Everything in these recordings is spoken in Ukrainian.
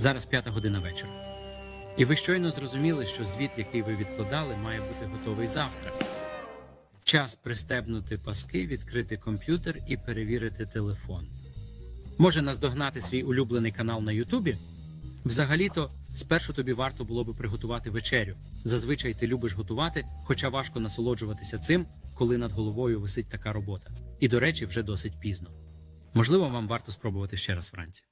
Зараз п'ята година вечора. І ви щойно зрозуміли, що звіт, який ви відкладали, має бути готовий завтра. Час пристебнути паски, відкрити комп'ютер і перевірити телефон. Може наздогнати свій улюблений канал на Ютубі? Взагалі-то, спершу тобі варто було би приготувати вечерю. Зазвичай ти любиш готувати, хоча важко насолоджуватися цим, коли над головою висить така робота. І, до речі, вже досить пізно. Можливо, вам варто спробувати ще раз вранці.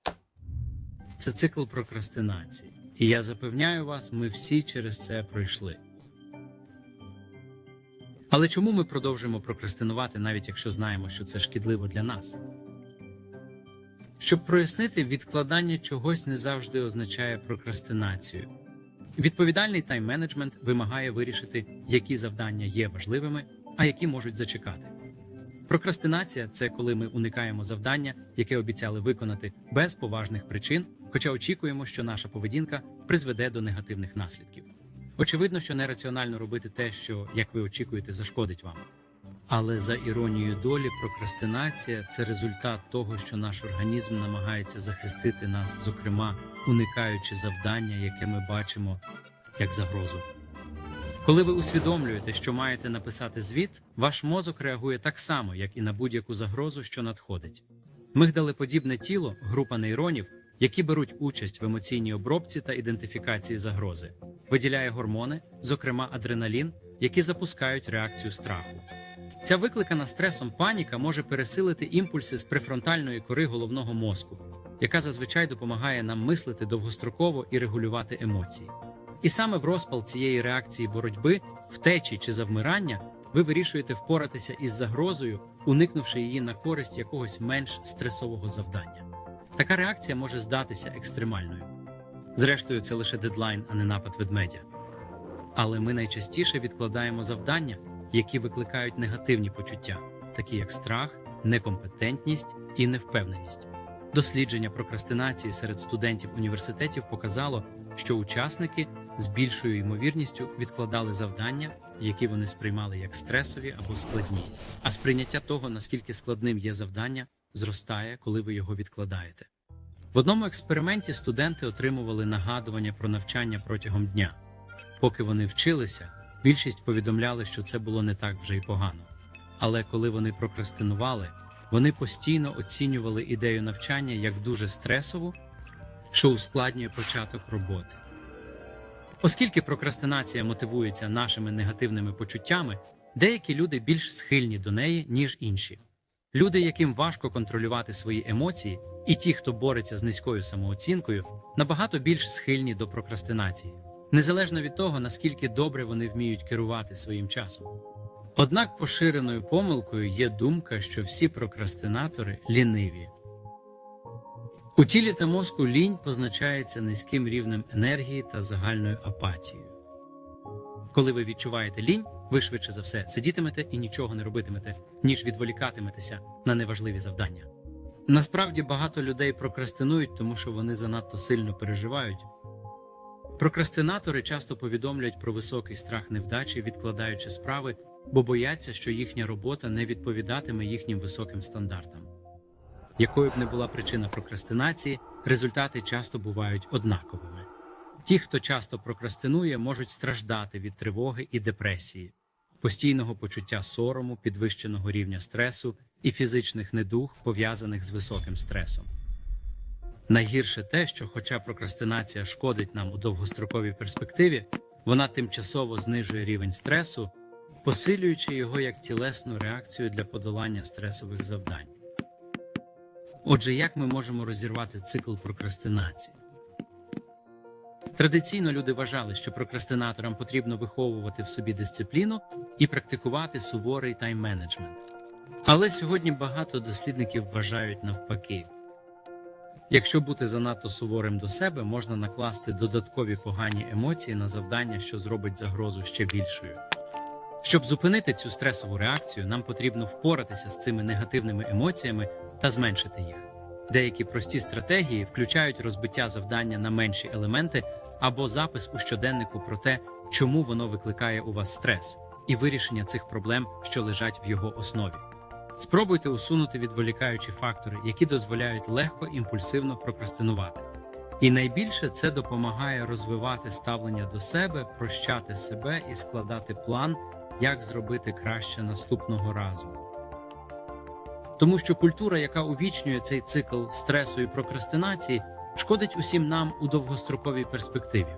Це цикл прокрастинації. І я запевняю вас, ми всі через це пройшли. Але чому ми продовжуємо прокрастинувати, навіть якщо знаємо, що це шкідливо для нас? Щоб прояснити, відкладання чогось не завжди означає прокрастинацію. Відповідальний тайм-менеджмент вимагає вирішити, які завдання є важливими, а які можуть зачекати. Прокрастинація це коли ми уникаємо завдання, яке обіцяли виконати без поважних причин, хоча очікуємо, що наша поведінка призведе до негативних наслідків. Очевидно, що нераціонально робити те, що, як ви очікуєте, зашкодить вам. Але за іронією долі, прокрастинація це результат того, що наш організм намагається захистити нас, зокрема, уникаючи завдання, яке ми бачимо як загрозу. Коли ви усвідомлюєте, що маєте написати звіт, ваш мозок реагує так само, як і на будь-яку загрозу, що надходить. Мигдалеподібне тіло група нейронів, які беруть участь в емоційній обробці та ідентифікації загрози, виділяє гормони, зокрема адреналін, які запускають реакцію страху. Ця викликана стресом паніка може пересилити імпульси з префронтальної кори головного мозку, яка зазвичай допомагає нам мислити довгостроково і регулювати емоції. І саме в розпал цієї реакції боротьби, втечі чи завмирання, ви вирішуєте впоратися із загрозою, уникнувши її на користь якогось менш стресового завдання. Така реакція може здатися екстремальною. Зрештою, це лише дедлайн, а не напад ведмедя. Але ми найчастіше відкладаємо завдання, які викликають негативні почуття, такі як страх, некомпетентність і невпевненість. Дослідження прокрастинації серед студентів університетів показало, що учасники з більшою ймовірністю відкладали завдання, які вони сприймали як стресові або складні. А сприйняття того, наскільки складним є завдання, зростає, коли ви його відкладаєте. В одному експерименті студенти отримували нагадування про навчання протягом дня. Поки вони вчилися, більшість повідомляли, що це було не так вже й погано. Але коли вони прокрастинували, вони постійно оцінювали ідею навчання як дуже стресову, що ускладнює початок роботи. Оскільки прокрастинація мотивується нашими негативними почуттями, деякі люди більш схильні до неї, ніж інші. Люди, яким важко контролювати свої емоції, і ті, хто бореться з низькою самооцінкою, набагато більш схильні до прокрастинації, незалежно від того, наскільки добре вони вміють керувати своїм часом. Однак поширеною помилкою є думка, що всі прокрастинатори ліниві. У тілі та мозку лінь позначається низьким рівнем енергії та загальною апатією. Коли ви відчуваєте лінь, ви швидше за все сидітимете і нічого не робитимете, ніж відволікатиметеся на неважливі завдання. Насправді багато людей прокрастинують, тому що вони занадто сильно переживають. Прокрастинатори часто повідомлюють про високий страх невдачі, відкладаючи справи, бо бояться, що їхня робота не відповідатиме їхнім високим стандартам. Якою б не була причина прокрастинації, результати часто бувають однаковими. Ті, хто часто прокрастинує, можуть страждати від тривоги і депресії, постійного почуття сорому, підвищеного рівня стресу і фізичних недуг, пов'язаних з високим стресом. Найгірше те, що, хоча прокрастинація шкодить нам у довгостроковій перспективі, вона тимчасово знижує рівень стресу, посилюючи його як тілесну реакцію для подолання стресових завдань. Отже, як ми можемо розірвати цикл прокрастинації? Традиційно люди вважали, що прокрастинаторам потрібно виховувати в собі дисципліну і практикувати суворий тайм-менеджмент. Але сьогодні багато дослідників вважають навпаки. Якщо бути занадто суворим до себе, можна накласти додаткові погані емоції на завдання, що зробить загрозу ще більшою. Щоб зупинити цю стресову реакцію, нам потрібно впоратися з цими негативними емоціями та зменшити їх. Деякі прості стратегії включають розбиття завдання на менші елементи або запис у щоденнику про те, чому воно викликає у вас стрес, і вирішення цих проблем, що лежать в його основі. Спробуйте усунути відволікаючі фактори, які дозволяють легко імпульсивно прокрастинувати. І найбільше це допомагає розвивати ставлення до себе, прощати себе і складати план, як зробити краще наступного разу. Тому що культура, яка увічнює цей цикл стресу і прокрастинації, шкодить усім нам у довгостроковій перспективі.